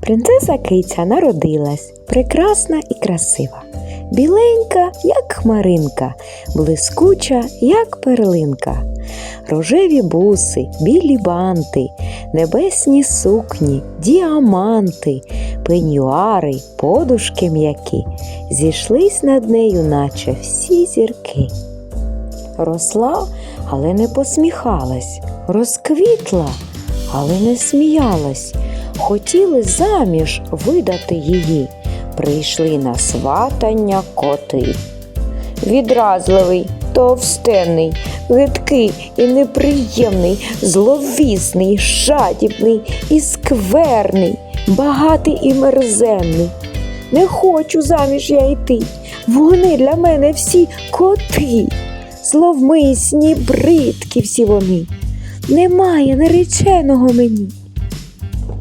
Принцеса Киця народилась. Прекрасна і красива, біленька, як хмаринка, блискуча, як перлинка. Рожеві буси, білі банти, небесні сукні, діаманти, пенюари, подушки м'які, зійшлись над нею, наче всі зірки. Росла, але не посміхалась, розквітла, але не сміялась. Хотіли заміж видати її, прийшли на сватання коти. Відразливий, товстенний, гидкий і неприємний, зловісний, жадібний і скверний, багатий і мерзенний. Не хочу заміж я йти. Вони для мене всі коти, зловмисні, бридкі всі вони. Немає нареченого мені.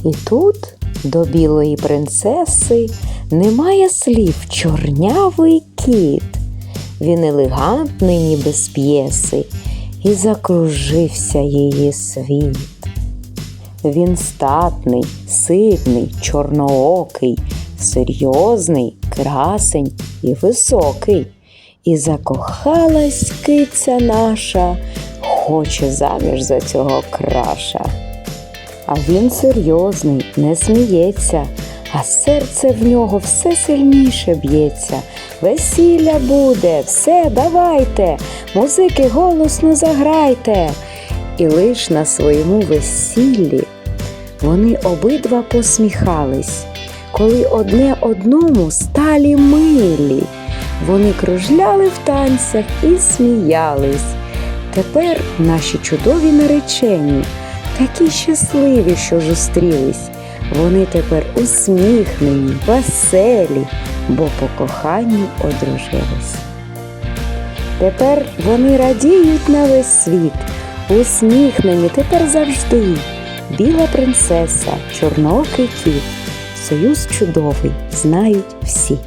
І тут до білої принцеси немає слів чорнявий кіт. Він елегантний, ніби з п'єси, і закружився її світ. Він статний, сильний, чорноокий, серйозний, красень і високий. І закохалась киця наша, хоче заміж за цього краша. А він серйозний, не сміється, а серце в нього все сильніше б'ється. Весілля буде, все, давайте, музики голосно заграйте. І лиш на своєму весіллі вони обидва посміхались, коли одне одному сталі милі. Вони кружляли в танцях і сміялись. Тепер наші чудові наречені, такі щасливі, що зустрілись. Вони тепер усміхнені, веселі, бо по коханню одружились. Тепер вони радіють на весь світ, усміхнені тепер завжди. Біла принцеса, чорноокий кіт, союз чудовий, знають всі.